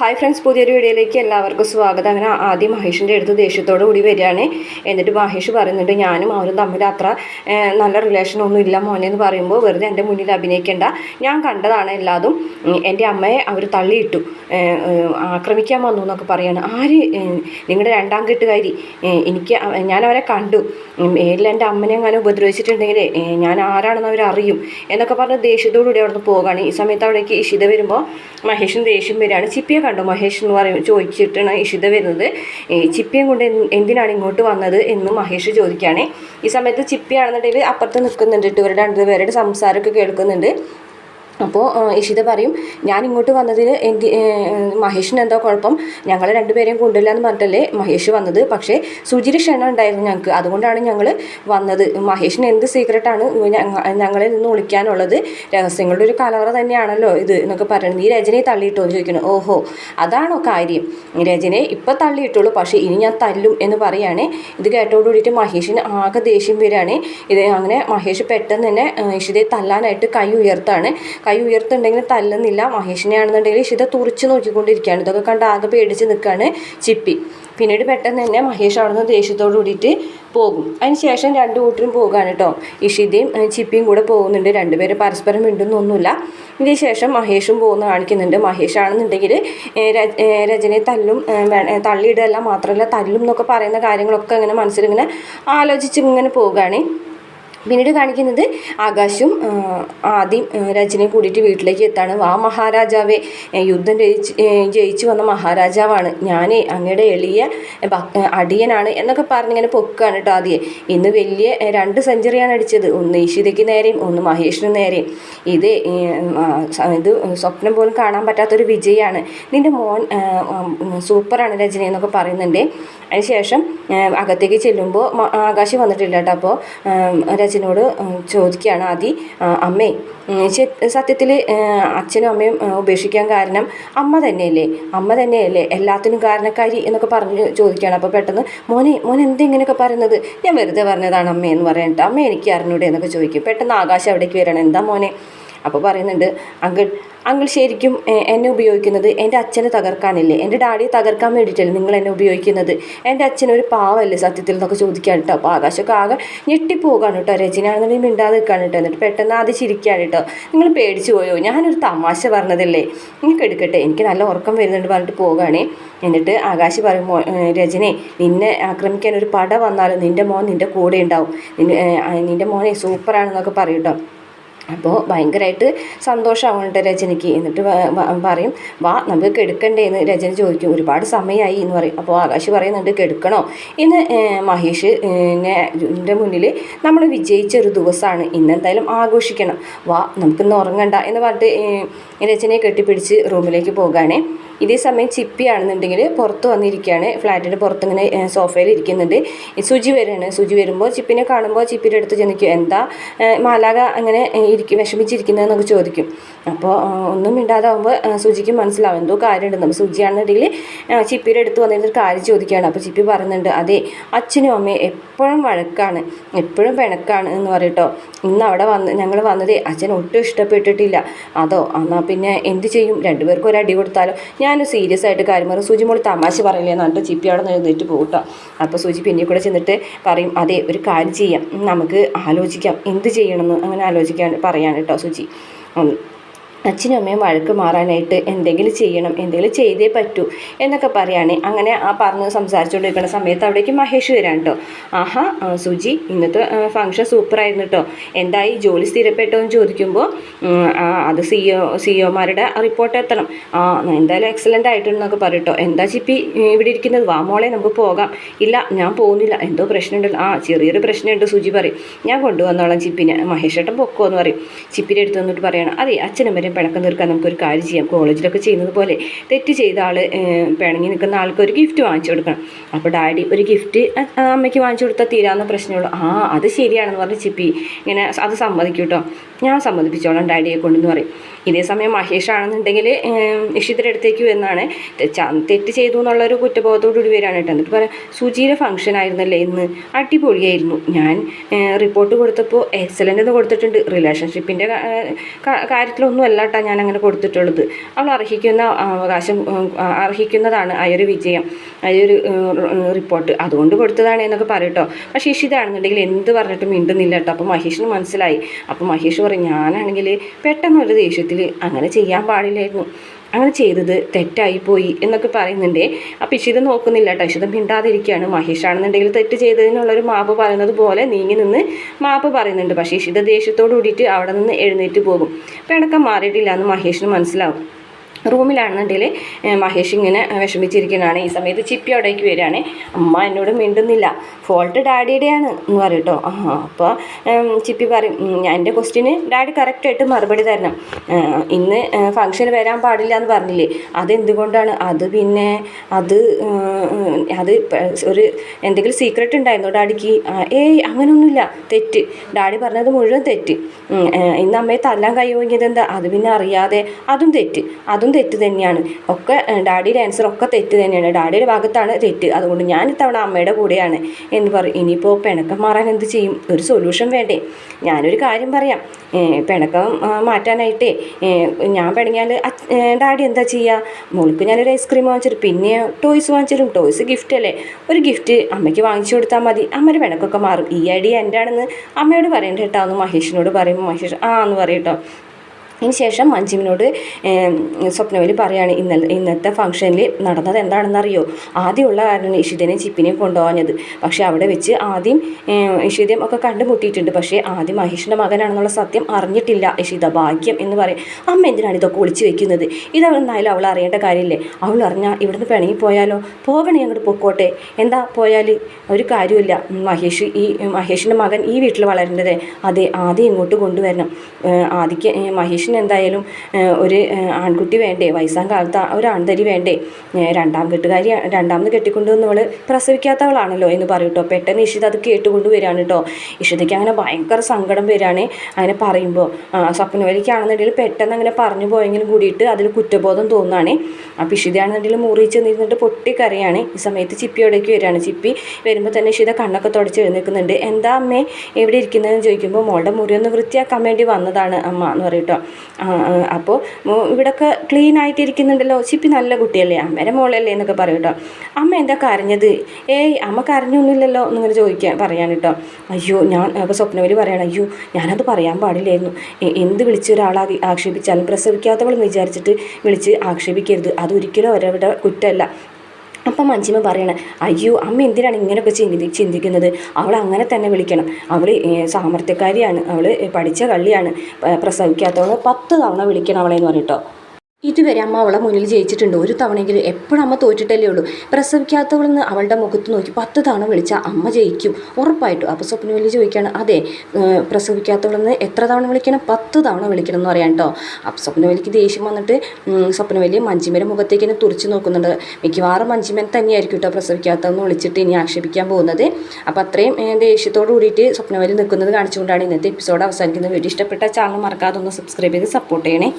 Hi friends പുതിയൊരു വീഡിയോയിലേക്ക് എല്ലാവർക്കും സ്വാഗതം. അങ്ങനെ ആദ്യം മഹേഷിന്റെ അടുത്ത് ദേഷ്യത്തോടു കൂടി വരികയാണ്. എന്നിട്ട് മഹേഷ് പറയുന്നുണ്ട് ഞാനും അവരും തമ്മിൽ അത്ര നല്ല റിലേഷനൊന്നും ഇല്ല മോനെ എന്ന് പറയുമ്പോൾ വെറുതെ എന്റെ മുന്നിൽ അഭിനയിക്കേണ്ട. ഞാൻ കണ്ടതാണ് എല്ലാതും. എന്റെ അമ്മയെ അവർ തള്ളിയിട്ടു. ആക്രമിക്കാൻ വന്നു എന്നൊക്കെ പറയാണ്. ആര്? നിങ്ങളുടെ രണ്ടാം കെട്ടുകാരി. എനിക്ക് ഞാൻ അവരെ കണ്ടു. മേലിൽ എന്റെ അമ്മനെ അങ്ങനെ ഉപദ്രവിച്ചിട്ടുണ്ടെങ്കിൽ ഞാൻ ആരാണെന്ന് അവരറിയും എന്നൊക്കെ പറഞ്ഞ് ദേഷ്യത്തോടു കൂടി അവിടെ നിന്ന് പോവുകയാണ് ഈ സമയത്ത് അവിടേക്ക് ഇഷിത വരുമ്പോൾ മഹേഷും ദേഷ്യം വരികയാണ്. ചിപ്പിയെ കണ്ടോ? മഹേഷ് എന്ന് പറയും ചോദിച്ചിട്ടാണ് ഇഷിത വരുന്നത്. ചിപ്പിയും കൊണ്ട് എന്തിനാണ് ഇങ്ങോട്ട് വന്നത് എന്ന് മഹേഷ് ചോദിക്കുകയാണ്. ഈ സമയത്ത് ചിപ്പിയാണെന്നുണ്ടെങ്കിൽ അപ്പുറത്ത് നിൽക്കുന്നുണ്ട്. ഇവരുടെ രണ്ടുപേരുടെ സംസാരമൊക്കെ കേൾക്കുന്നുണ്ട്. അപ്പോൾ ഇഷിത പറയും ഞാൻ ഇങ്ങോട്ട് വന്നതിൽ എനിക്ക് മഹേഷിന് എന്തോ കുഴപ്പം. ഞങ്ങൾ രണ്ടുപേരെയും കൊണ്ടില്ല എന്ന് പറഞ്ഞിട്ടല്ലേ മഹേഷ് വന്നത്. പക്ഷേ സുചിരി ക്ഷണം ഉണ്ടായിരുന്നു ഞങ്ങൾക്ക്. അതുകൊണ്ടാണ് ഞങ്ങൾ വന്നത്. മഹേഷിന് എന്ത് സീക്രട്ടാണ് ഞങ്ങളിൽ നിന്ന് ഒളിക്കാനുള്ളത്? രഹസ്യങ്ങളുടെ ഒരു കലവറ തന്നെയാണല്ലോ ഇത് എന്നൊക്കെ പറയുന്നത് നീ രചനയെ തള്ളിയിട്ടോ എന്ന് ഓഹോ അതാണോ കാര്യം? രചനയെ ഇപ്പം തള്ളിയിട്ടുള്ളൂ. പക്ഷേ ഇനി ഞാൻ തല്ലും എന്ന് പറയുകയാണ് ഇത് കേട്ടോടുകൂടിയിട്ട് മഹേഷിന് ആകെ ദേഷ്യം വരികയാണ്. ഇത് അങ്ങനെ മഹേഷ് പെട്ടെന്ന് തന്നെ ഇഷിതയെ തല്ലാനായിട്ട് കൈ ഉയർത്താണ്. കൈ ഉയർത്തുണ്ടെങ്കിൽ തല്ലുന്നില്ല. മഹേഷിനെ ആണെന്നുണ്ടെങ്കിൽ ഇഷിത തുറിച്ച് നോക്കിക്കൊണ്ടിരിക്കുകയാണ്. ഇതൊക്കെ കണ്ട് ആകെ പേടിച്ച് നിൽക്കുകയാണ് ചിപ്പി. പിന്നീട് പെട്ടെന്ന് തന്നെ മഹേഷ് അവിടെ നിന്ന് ദേഷ്യത്തോട് കൂടിയിട്ട് പോകും. അതിന് ശേഷം രണ്ട് കൂട്ടരും പോകുകയാണ് കേട്ടോ. ഇഷിതയും ചിപ്പിയും കൂടെ പോകുന്നുണ്ട്. രണ്ടുപേരും പരസ്പരം മിണ്ടുന്നൊന്നുമില്ല. ഇതിന് ശേഷം മഹേഷും പോകുന്ന കാണിക്കുന്നുണ്ട്. മഹേഷ് ആണെന്നുണ്ടെങ്കിൽ ഏ, ര- ഏ, രജനിയെ തല്ലും തള്ളിയിടല്ല മാത്രമല്ല തല്ലും എന്നൊക്കെ പറയുന്ന കാര്യങ്ങളൊക്കെ ഇങ്ങനെ മനസ്സിലിങ്ങനെ ആലോചിച്ച് ഇങ്ങനെ പോവുകയാണ് പിന്നീട് കാണിക്കുന്നത് ആകാശും ആദ്യം രജനെ കൂടിയിട്ട് വീട്ടിലേക്ക് എത്താണ്. വാ മഹാരാജാവെ യുദ്ധം ജയിച്ച് ജയിച്ചു വന്ന മഹാരാജാവാണ്. ഞാൻ അങ്ങയുടെ എളിയ അടിയനാണ് എന്നൊക്കെ പറഞ്ഞിങ്ങനെ പൊക്കുകയാണ് കേട്ടോ ആദ്യം. ഇന്ന് വലിയ രണ്ട് സെഞ്ചുറിയാണ് അടിച്ചത്. ഒന്ന് ഈശിതയ്ക്ക് നേരെയും ഒന്ന് മഹേഷിന് നേരെയും. ഇത് ഇത് സ്വപ്നം പോലും കാണാൻ പറ്റാത്തൊരു വിജയമാണ് നിന്റെ മോൻ സൂപ്പറാണ് രജനി എന്നൊക്കെ പറയുന്നുണ്ട്. അതിനുശേഷം ശേഷം അകത്തേക്ക് ചെല്ലുമ്പോൾ ആകാശം വന്നിട്ടില്ല കേട്ടോ അപ്പോൾ ഉം, ചോദിക്കുകയാണ്. ആദി അമ്മേ സത്യത്തിൽ അച്ഛനും അമ്മയും ഉപേക്ഷിക്കാൻ കാരണം അമ്മ തന്നെയല്ലേ? അമ്മ തന്നെയല്ലേ എല്ലാത്തിനും കാരണക്കാരി എന്നൊക്കെ പറഞ്ഞ് ചോദിക്കുകയാണ്. അപ്പോൾ പെട്ടെന്ന് മോനെ മോൻ എന്താ ഇങ്ങനെയൊക്കെ പറയുന്നത്? ഞാൻ വെറുതെ പറഞ്ഞതാണ് അമ്മയെന്ന് എന്ന് പറയട്ടെ അമ്മ എനിക്ക് അറിഞ്ഞൂടെ എന്നൊക്കെ ചോദിക്കും. പെട്ടെന്ന് ആകാശം അവിടേക്ക് വരണം എന്താ മോനെ? അപ്പോൾ പറയുന്നുണ്ട് അങ്കിൾ അങ്കിൾ ശരിക്കും എന്നെ ഉപയോഗിക്കുന്നത് എന്റെ അച്ഛനെ തകർക്കാനില്ലേ? എന്റെ ഡാഡിയെ തകർക്കാൻ വേണ്ടിയിട്ടല്ലേ നിങ്ങൾ എന്നെ ഉപയോഗിക്കുന്നത്? എന്റെ അച്ഛനൊരു പാവല്ലേ സത്യത്തിൽ എന്നൊക്കെ ചോദിക്കാൻ കേട്ടോ അപ്പോൾ ആകാശമൊക്കെ ആകെ ഞെട്ടിപ്പോകാണ് കേട്ടോ രചനയാണെന്നുണ്ടെങ്കിൽ മിണ്ടാതെ നിൽക്കാണ് കേട്ടോ എന്നിട്ട് പെട്ടെന്ന് ആദ്യം ചിരിക്കുകയാണ് കേട്ടോ നിങ്ങൾ പേടിച്ചു പോയോ? ഞാനൊരു തമാശ പറഞ്ഞതല്ലേ? നിങ്ങൾക്ക് എടുക്കട്ടെ. എനിക്ക് നല്ല ഉറക്കം വരുന്നുണ്ട് പറഞ്ഞിട്ട് പോകുകയാണേ എന്നിട്ട് ആകാശ് പറയും രചനെ നിന്നെ ആക്രമിക്കാൻ ഒരു പട വന്നാലും നിന്റെ മോൻ നിന്റെ കൂടെ ഉണ്ടാവും. നിന്റെ മോനെ സൂപ്പറാണെന്നൊക്കെ പറയും അപ്പോൾ ഭയങ്കരമായിട്ട് സന്തോഷമാവുന്നുണ്ട് രചനയ്ക്ക് എന്നിട്ട് പറയും വാ നമുക്ക് കെടുക്കണ്ടേ എന്ന് രജന ചോദിക്കും. ഒരുപാട് സമയമായി എന്ന് പറയും. അപ്പോൾ ആകാശ് പറയുന്നുണ്ട് കെടുക്കണോ? ഇന്ന് മഹേഷ് എന്റെ മുന്നിൽ നമ്മൾ വിജയിച്ച ഒരു ദിവസമാണ്. ഇന്ന് എന്തായാലും ആഘോഷിക്കണം. വാ നമുക്കിന്ന് ഉറങ്ങണ്ട എന്ന് പറഞ്ഞിട്ട് രജനയെ കെട്ടിപ്പിടിച്ച് റൂമിലേക്ക് പോകുകയാണേ ഇതേ സമയം ചിപ്പിയാണെന്നുണ്ടെങ്കിൽ പുറത്ത് വന്നിരിക്കുകയാണ്. ഫ്ലാറ്റിന്റെ പുറത്ത് ഇങ്ങനെ സോഫയിൽ ഇരിക്കുന്നുണ്ട്. സുജി വരികയാണ്. സുജി വരുമ്പോൾ ചിപ്പിനെ കാണുമ്പോൾ ചിപ്പിയുടെ അടുത്ത് ചെന്നിക്കും എന്താ മാലാക അങ്ങനെ ഇരിക്കും വിഷമിച്ചിരിക്കുന്നതെന്നൊക്കെ ചോദിക്കും. അപ്പോൾ ഒന്നും മിണ്ടാതാവുമ്പോൾ ഏഹ്, സുജിക്ക് മനസ്സിലാവും എന്തോ കാര്യമുണ്ട് നമ്മൾ സുജിയാണെന്നുണ്ടെങ്കിൽ ചിപ്പിയുടെ അടുത്ത് വന്നിട്ട് കാര്യം ചോദിക്കുകയാണ്. അപ്പോൾ ചിപ്പി പറയുന്നുണ്ട് അതെ അച്ഛനും അമ്മയും എപ്പോഴും വഴക്കാണ് എപ്പോഴും പിണക്കാണ് എന്ന് പറയട്ടോ. ഇന്ന് അവിടെ വന്ന് ഞങ്ങൾ വന്നതേ അച്ഛൻ ഒട്ടും ഇഷ്ടപ്പെട്ടിട്ടില്ല. അതോ എന്നാൽ പിന്നെ എന്ത് ചെയ്യും? രണ്ടുപേർക്കും ഒരു അടി കൊടുത്താലോ? ഞാൻ സീരിയസ് ആയിട്ട് കാര്യം പറയും സൂചി മോളി തമാശ പറയില്ലേ എന്നിട്ട് ചിപ്പി അവിടെ നിന്ന് എഴുന്നേറ്റ് പോകട്ടോ അപ്പോൾ സൂചി പിന്നെ കൂടെ ചെന്നിട്ട് പറയും അതെ ഒരു കാര്യം ചെയ്യാം. നമുക്ക് ആലോചിക്കാം. എന്ത് ചെയ്യണമെന്ന്? അങ്ങനെ ആലോചിക്കാൻ പറയാൻ കേട്ടോ ഉം. അച്ഛനും അമ്മയും വഴക്ക് മാറാനായിട്ട് എന്തെങ്കിലും ചെയ്യണം എന്തെങ്കിലും ചെയ്തേ പറ്റൂ എന്നൊക്കെ പറയുകയാണെ അങ്ങനെ ആ പറഞ്ഞ് സംസാരിച്ചുകൊണ്ടിരിക്കുന്ന സമയത്ത് അവിടേക്ക് മഹേഷ് വരാൻ കേട്ടോ ആഹാ സുജി ഇന്നത്തെ ഫംഗ്ഷൻ സൂപ്പറായിരുന്നു കേട്ടോ എന്തായി? ജോലി സ്ഥിരപ്പെട്ടോ എന്ന് ചോദിക്കുമ്പോൾ അത് സി ഒ സി ഒമാരുടെ റിപ്പോർട്ട് എത്തണം. ആ എന്തായാലും എക്സലന്റ് ആയിട്ടുണ്ടെന്നൊക്കെ പറയും എന്താ ചിപ്പി ഇവിടെ ഇരിക്കുന്നത്? വാ മോളെ നമുക്ക് പോകാം. ഇല്ല ഞാൻ പോകുന്നില്ല. എന്തോ പ്രശ്നമുണ്ടല്ലോ ആ ചെറിയൊരു പ്രശ്നമുണ്ട് സുജി പറയും. ഞാൻ കൊണ്ടുവന്നോളാം ചിപ്പിനെ. മഹേഷ് ഏട്ടൻ പൊക്കോ എന്ന് പറയും. ചിപ്പിന്റെ അടുത്ത് വന്നിട്ട് പറയണം. അതെ അച്ഛനും വരെ പിണക്കം തീർക്കാൻ നമുക്കൊരു കാര്യം ചെയ്യാം. കോളേജിലൊക്കെ ചെയ്യുന്നത് പോലെ തെറ്റ് ചെയ്ത ആൾ പിണങ്ങി നിൽക്കുന്ന ആൾക്ക് ഒരു ഗിഫ്റ്റ് വാങ്ങിച്ചു കൊടുക്കണം. അപ്പോൾ ഡാഡി ഒരു ഗിഫ്റ്റ് അമ്മയ്ക്ക് വാങ്ങിച്ചു കൊടുത്താൽ തീരാവുന്ന പ്രശ്നമുള്ളൂ. ആ അത് ശരിയാണെന്ന് പറഞ്ഞ് ചിപ്പി ഇങ്ങനെ അത് സമ്മതിക്കും കേട്ടോ ഞാൻ സമ്മതിപ്പിച്ചോളാം ഡാഡിയെ കൊണ്ടെന്ന് പറയും. ഇതേ സമയം മഹേഷ് ആണെന്നുണ്ടെങ്കിൽ അടുത്തേക്ക് എന്നാണ് തെറ്റ് ചെയ്തു എന്നുള്ളൊരു കുറ്റബോധത്തോടുകൂടി വരികയാണ് കേട്ടോ. എന്നിട്ട് പറയാം സുജിയുടെ ഫംഗ്ഷൻ ആയിരുന്നല്ലേ ഇന്ന്? അടിപൊളിയായിരുന്നു. ഞാൻ റിപ്പോർട്ട് കൊടുത്തപ്പോൾ എക്സലന്റ് എന്ന് കൊടുത്തിട്ടുണ്ട്. റിലേഷൻഷിപ്പിന്റെ കാര്യത്തിലൊന്നും അല്ല കേട്ടോ ഞാൻ അങ്ങനെ കൊടുത്തിട്ടുള്ളത്. അവൾ അർഹിക്കുന്ന അവകാശം അർഹിക്കുന്നതാണ് ആ ഒരു വിജയം ആ ഒരു റിപ്പോർട്ട്. അതുകൊണ്ട് കൊടുത്തതാണ് എന്നൊക്കെ പറയട്ടോ. പക്ഷേ ഇഷിതാണെന്നുണ്ടെങ്കിൽ എന്ത് പറഞ്ഞിട്ടും മിണ്ടുന്നില്ല കേട്ടോ. അപ്പോൾ മഹേഷിന് മനസ്സിലായി. അപ്പോൾ മഹേഷ് പറയും ഞാനാണെങ്കിൽ പെട്ടെന്ന് ഒരു ദേഷ്യത്തിൽ അങ്ങനെ ചെയ്യാൻ പാടില്ലായിരുന്നു. അങ്ങനെ ചെയ്തത് തെറ്റായിപ്പോയി എന്നൊക്കെ പറയുന്നുണ്ടേ. അപ്പം ഇഷിത നോക്കുന്നില്ല കേട്ടോ. ഇഷിത മിണ്ടാതിരിക്കുകയാണ്. മഹേഷ് ആണെന്നുണ്ടെങ്കിൽ തെറ്റ് ചെയ്തതിനുള്ളൊരു മാപ്പ് പറയുന്നത് പോലെ നീങ്ങി നിന്ന് മാപ്പ് പറയുന്നുണ്ട്. പക്ഷേ ഇഷിത ദേഷ്യത്തോട് കൂടിയിട്ട് അവിടെ നിന്ന് എഴുന്നേറ്റ് പോകും. പിണക്കം മാറിയിട്ടില്ല എന്ന് മഹേഷിന് മനസ്സിലാവും. റൂമിലാണെന്നുണ്ടെങ്കിൽ മഹേഷ് ഇങ്ങനെ വിഷമിച്ചിരിക്കുന്നതാണ് ഈ സമയത്ത് ചിപ്പി അവിടേക്ക് വരികയാണ്. അമ്മ എന്നോട് മിണ്ടുന്നില്ല. ഫോൾട്ട് ഡാഡിയുടെയാണ് എന്ന് പറയും കേട്ടോ ആ അപ്പോൾ ചിപ്പി പറയും എന്റെ ക്വസ്റ്റ്യന് ഡാഡി കറക്റ്റായിട്ട് മറുപടി തരണം. ഇന്ന് ഫംഗ്ഷന് വരാൻ പാടില്ല എന്ന് പറഞ്ഞില്ലേ? അതെന്തുകൊണ്ടാണ്? അത് പിന്നെ അത് അത് ഒരു എന്തെങ്കിലും സീക്രട്ട് ഉണ്ടായിരുന്നോ ഡാഡിക്ക്? ഏയ് അങ്ങനെയൊന്നുമില്ല തെറ്റ്. ഡാഡി പറഞ്ഞത് മുഴുവൻ തെറ്റ്. ഇന്ന് അമ്മയെ തല്ലാൻ കൈ വാങ്ങിയത് എന്താ അത് പിന്നെ അറിയാതെ. അതും തെറ്റ്. അതും തെറ്റ് തന്നെയാണ്. ഒക്കെ ഡാഡിയുടെ ആൻസർ ഒക്കെ തെറ്റ് തന്നെയാണ്. ഡാഡിയുടെ ഭാഗത്താണ് തെറ്റ്. അതുകൊണ്ട് ഞാൻ ഇത്തവണ അമ്മയുടെ കൂടെയാണ് എന്ന് പറയും ഇനിയിപ്പോൾ പിണക്കം മാറാൻ എന്ത് ചെയ്യും? ഒരു സൊല്യൂഷൻ വേണ്ടേ? ഞാനൊരു കാര്യം പറയാം. പിണക്കം മാറ്റാനായിട്ടേ ഞാൻ പിണങ്ങിയാൽ ഡാഡി എന്താ ചെയ്യുക മോൾക്ക് ഞാനൊരു ഐസ്ക്രീം വാങ്ങിച്ചിട്ട് പിന്നെ ടോയ്സ് വാങ്ങിച്ചിരും ടോയ്സ് ഗിഫ്റ്റ് അല്ലേ? ഒരു ഗിഫ്റ്റ് അമ്മയ്ക്ക് വാങ്ങിച്ചു കൊടുത്താൽ മതി. അമ്മയുടെ പിണക്കൊക്കെ മാറും. ഈ ഐഡിയ എന്റെ ആണെന്ന് അമ്മയോട് പറയണ്ട കേട്ടോ. എന്ന് മഹേഷിനോട് പറയുമ്പോൾ മഹേഷ് ആ എന്ന് പറയും കേട്ടോ. ഇതിന് ശേഷം മഞ്ജുവിനോട് സ്വപ്നവിൽ പറയാണ് ഇന്നലെ ഇന്നത്തെ ഫംഗ്ഷനിൽ നടന്നത് എന്താണെന്നറിയോ? ആദ്യമുള്ള കാരണം ഇഷിതനെയും ചിപ്പിനെയും കൊണ്ടുപോകാഞ്ഞത്. പക്ഷേ അവിടെ വെച്ച് ആദ്യം ഇഷിതയും ഒക്കെ കണ്ടുമുട്ടിയിട്ടുണ്ട്. പക്ഷേ ആദ്യം മഹേഷിന്റെ മകനാണെന്നുള്ള സത്യം അറിഞ്ഞിട്ടില്ല. ഇഷിത ഭാഗ്യം എന്ന് പറയും. അമ്മ എന്തിനാണ് ഇതൊക്കെ ഒളിച്ചു വെക്കുന്നത്? ഇതെന്നായാലും അവൾ അറിയേണ്ട കാര്യമില്ലേ? അവൾ അറിഞ്ഞാൽ ഇവിടുന്ന് പിണങ്ങി പോയാലോ? പോകണേ അങ്ങോട്ട് പൊക്കോട്ടെ. എന്താ പോയാൽ ഒരു കാര്യമില്ല മഹേഷ് ഈ മഹേഷിന്റെ മകൻ ഈ വീട്ടിൽ വളരേണ്ടത്. അതെ ആദ്യം ഇങ്ങോട്ട് കൊണ്ടുവരണം. ആദ്യക്ക് ആദിക്ക് ഏഹ് എന്തായാലും ഒരു ആൺകുട്ടി വേണ്ടേ വയസ്സാം കാലത്ത് ഒരു ആൺതരി വേണ്ടേ രണ്ടാം കെട്ടുകാരി രണ്ടാമത് കെട്ടിക്കൊണ്ട് നമ്മൾ പ്രസവിക്കാത്തവളാണല്ലോ എന്ന് പറയും കേട്ടോ പെട്ടെന്ന് ഇഷിത അത് കേട്ടുകൊണ്ട് വരികയാണ് കേട്ടോ ഇഷിതയ്ക്ക് അങ്ങനെ ഭയങ്കര സങ്കടം വരികയാണ് അങ്ങനെ പറയുമ്പോൾ സ്വപ്നവലിക്കാണെന്നുണ്ടെങ്കിൽ പെട്ടെന്ന് അങ്ങനെ പറഞ്ഞു പോയെങ്കിലും കൂടിയിട്ട് അതിൽ കുറ്റബോധം തോന്നുകയാണ് അപ്പോൾ ഇഷിതയാണെന്നുണ്ടെങ്കിൽ മുറി ചെന്നിരുന്നിട്ട് പൊട്ടിക്കറിയാണ് ഈ സമയത്ത് ചിപ്പി അവിടേക്ക് വരികയാണ്. ചിപ്പി വരുമ്പോൾ തന്നെ ഇഷിത കണ്ണൊക്കെ തുടച്ച് എഴുന്നേൽക്കുന്നുണ്ട്. എന്താ അമ്മേ എവിടെ ഇരിക്കുന്നതെന്ന് ചോദിക്കുമ്പോൾ മോളുടെ മുറി ഒന്ന് വൃത്തിയാക്കാൻ വേണ്ടി വന്നതാണ് അമ്മ എന്ന് പറയും കേട്ടോ അപ്പോൾ ഇവിടൊക്കെ ക്ലീൻ ആയിട്ടിരിക്കുന്നുണ്ടല്ലോ. ചിപ്പി നല്ല കുട്ടിയല്ലേ? അമ്മേരെ മോളല്ലേ എന്നൊക്കെ പറയും കേട്ടോ. അമ്മ എന്താ കരഞ്ഞത്? ഏയ് അമ്മ കരഞ്ഞൊന്നുമില്ലല്ലോ എന്നിങ്ങനെ ചോദിക്കാൻ പറയാൻ കേട്ടോ. അയ്യോ ഞാൻ അപ്പോൾ സ്വപ്നവലി പറയണം അയ്യോ ഞാനത് പറയാൻ പാടില്ലായിരുന്നു. എന്ത് വിളിച്ച് ഒരാളെ ആകി- ആക്ഷേപിച്ചാലും പ്രസവിക്കാത്തവളെന്ന് വിചാരിച്ചിട്ട് വിളിച്ച് ആക്ഷേപിക്കരുത്. അതൊരിക്കലും അവരവരുടെ കുറ്റമല്ല. അപ്പം മഞ്ജിമ പറയണം അയ്യോ അമ്മ എന്തിനാണ് ഇങ്ങനെയൊക്കെ ചിന്തി ചിന്തിക്കുന്നത്? അവൾ അങ്ങനെ തന്നെ വിളിക്കണം. അവൾ സാമർത്ഥ്യക്കാരിയാണ്. അവൾ പഠിച്ച കള്ളിയാണ്. പ്രസവിക്കാത്തവൾ പത്ത് തവണ വിളിക്കണം അവളെ എന്ന് പറയട്ടോ ഇതുവരെ അമ്മ അവളെ മുന്നിൽ ജയിച്ചിട്ടുണ്ട്. ഒരു തവണയെങ്കിലും എപ്പോഴും അമ്മ തോറ്റിട്ടല്ലേ ഉള്ളൂ. പ്രസവിക്കാത്തവളെന്ന് അവളുടെ മുഖത്ത് നോക്കി പത്ത് തവണ വിളിച്ചാൽ അമ്മ ജയിക്കും. ഉറപ്പായിട്ടും. അപ്പോൾ സ്വപ്നവല്ലി ചോദിക്കുകയാണ് അതെ പ്രസവിക്കാത്തവളെന്ന് എത്ര തവണ വിളിക്കണം? പത്ത് തവണ വിളിക്കണം എന്ന് പറയാം കേട്ടോ അപ്പോൾ സ്വപ്നവല്ലിക്ക് ദേഷ്യം വന്നിട്ട് സ്വപ്ന വലിയ മഞ്ജിമയുടെ മുഖത്തേക്ക് തന്നെ തുറച്ച് നോക്കുന്നുണ്ട്. മിക്കവാറും മഞ്ജിമൻ തന്നെയായിരിക്കും കേട്ടോ പ്രസവിക്കാത്തതെന്ന് വിളിച്ചിട്ട് ഇനി ആക്ഷേപിക്കാൻ പോകുന്നത്. അപ്പോൾ അത്രയും ദേഷ്യത്തോട് കൂടിയിട്ട് സ്വപ്നവല്ലി നിൽക്കുന്നത് കാണിച്ചുകൊണ്ടാണ് ഇന്നത്തെ എപ്പിസോഡ് അവസാനിക്കുന്നത്. വീഡിയോ ഇഷ്ടപ്പെട്ട ചാനൽ മറക്കാതെ ഒന്ന് സബ്സ്ക്രൈബ് ചെയ്ത് സപ്പോർട്ട് ചെയ്യണേ.